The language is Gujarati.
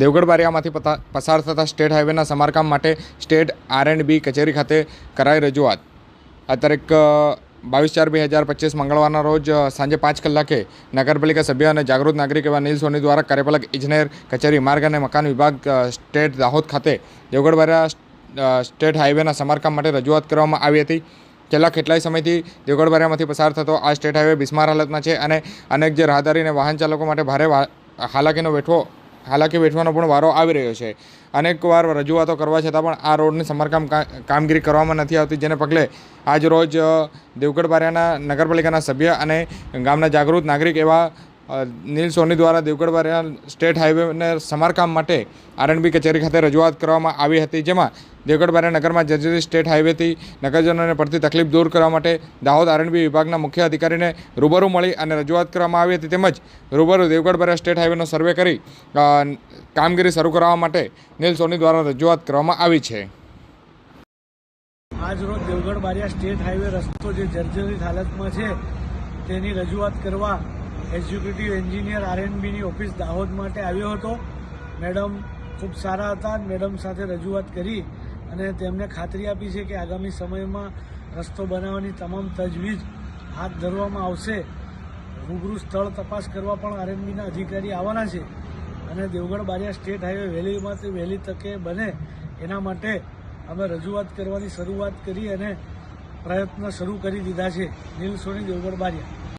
દેવગઢ બારિયામાંથી પસાર થતા સ્ટેટ હાઈવેના સમારકામ માટે સ્ટેટ આર એન્ડ બી કચેરી ખાતે કરાઈ રજૂઆત. આ તારીખ બાવીસ ચાર બે હજાર પચીસ મંગળવારના રોજ સાંજે પાંચ કલાકે નગરપાલિકા સભ્ય અને જાગૃત નાગરિક એવા નીલ સોની દ્વારા કાર્યપાલક ઇજનેર કચેરી માર્ગ અને મકાન વિભાગ સ્ટેટ દાહોદ ખાતે દેવગઢ બારિયા સ્ટેટ હાઈવેના સમારકામ માટે રજૂઆત કરવામાં આવી હતી. છેલ્લા કેટલાય સમયથી દેવગઢ બારિયામાંથી પસાર થતો આ સ્ટેટ હાઈવે બિસ્માર હાલતમાં છે અને અનેક જે રાહદારી અને વાહન ચાલકો માટે ભારે હાલાકીનો વેઠવો હાલાકી વેઠવાનો પણ વારો આવી રહ્યો છે. અનેકવાર રજૂઆતો કરવા છતાં પણ આ રોડની સમારકામ કામગીરી કરવામાં નથી આવતી, જેને પગલે આજ રોજ દેવગઢ બારિયાના નગરપાલિકાના સભ્ય અને ગામના જાગૃત નાગરિક એવા નીલ સોની દ્વારા દેવગઢ બારિયા સ્ટેટ હાઈવેને સમારકામ માટે આરએનબી કચેરી ખાતે રજૂઆત કરવામાં આવી હતી, જેમાં દેવગઢ બારિયા નગરમાં જર્જરી સ્ટેટ હાઈવેથી નગરજનોને પડતી તકલીફ દૂર કરવા માટે દાહોદ આરએનબી વિભાગના મુખ્ય અધિકારીને રૂબરૂ મળી અને રજૂઆત કરવામાં આવી હતી. તેમજ રૂબરૂ દેવગઢ બારિયા સ્ટેટ હાઈવેનો સર્વે કરી કામગીરી શરૂ કરવા માટે નીલ સોની દ્વારા રજૂઆત કરવામાં આવી છે. આજરોજ દેવગઢ બારિયા સ્ટેટ હાઈવે રસ્તો જે જર્જરિત હાલતમાં છે, તેની રજૂઆત કરવા એક્ઝિક્યુટિવ એન્જિનિયર આરએનબીની ઓફિસ દાહોદ માટે આવ્યો હતો. મેડમ ખૂબ સારા હતા. મેડમ સાથે રજૂઆત કરી અને તેમને ખાતરી આપી છે કે આગામી સમયમાં રસ્તો બનાવવાની તમામ તજવીજ હાથ ધરવામાં આવશે. રૂબરૂ સ્થળ તપાસ કરવા પણ આરએનબીના અધિકારી આવવાના છે અને દેવગઢ બારિયા સ્ટેટ હાઈવે વહેલીમાંથી વહેલી તકે બને એના માટે અમે રજૂઆત કરવાની શરૂઆત કરી અને પ્રયત્ન શરૂ કરી દીધા છે. નીલ સોની દેવગઢ બારિયા.